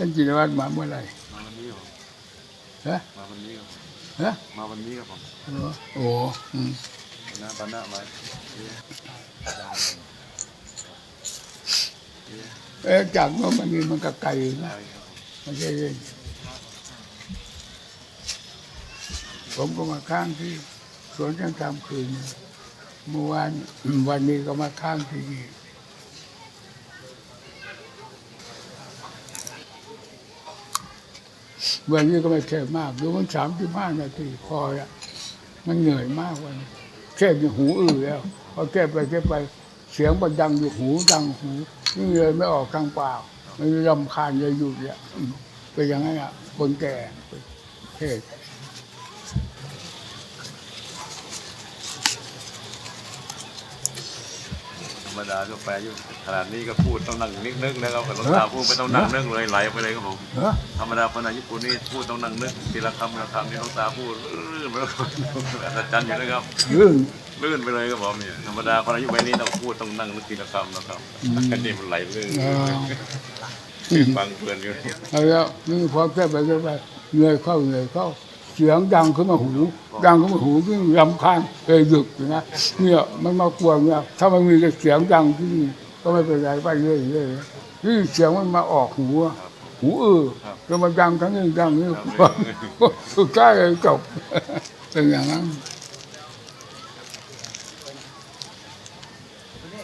ท่านจินวัตรมาเมื่อไหร่มาวันนี้ครับฮะมาวันนี้ครับฮะมาวันนี้ครับผมโอ้อืมหน้าบ้านหน้าไว้เอ๊ะจากโน้นมันนี่มันก็ไกลนะใช่ครับผมไม่ใช่เล่นผมก็มาค้างที่สวนยังทำคืนเนี่ยเมื่อวานวันนี้ก็มาค้างที่นี่ วันนี้ก็ไม่แค่มากดูมันสามสิบห้านาทีพอละมันเหนื่อยมากวันแค่หูอื้อแล้วพอแก้ไปแก้ไปเสียงมันดังอยู่หูดังหูนี่เลยไม่ออกกลางปากมันรำคาญเลยหยุดเนี่ยอืมเป็นอย่างนั้นอะคนแก่เทศ ธรรมดาทั่วไปอายุขนาดนี้ก็พูดต้องนั่งนึกนึกนะครับหลวงตาพูดไม่ต้องนั่งนึกเลยไหลไปเลยครับผมเฮ้อธรรมดาคนอายุปุ่นนี่พูดต้องนั่งนึกทีละคำทีละคำที่หลวงตาพูดลื่นไปแล้วอัศจรรย์อยู่นะครับเรื่องลื่นไปเลยครับผมเนี่ยธรรมดาคนอายุใบนี้ต้องพูดต้องนั่งนึกทีละคำนะครับอันนี้มันไหลไปเลยเอ่อฟังเพลินอยู่เอาแล้วนี่พอแก้ไปแก้ไปเหนื่อยเข้าเหนื่อยเข้า เสียงดังขึ้นมาหูดังขึ้นมาหูที่รำคาญเลยหยุดนะเนี่ยมันมากวนเนี่ยถ้ามันมีเสียงดังที่นี่ก็ไม่เป็นไรไปเรื่อยเรื่อยที่เสียงมันมาออกหูหูเออแล้วมันดังทั้งนี้ดังนี้สุดท้ายเลยจบเป็นอย่างนั้น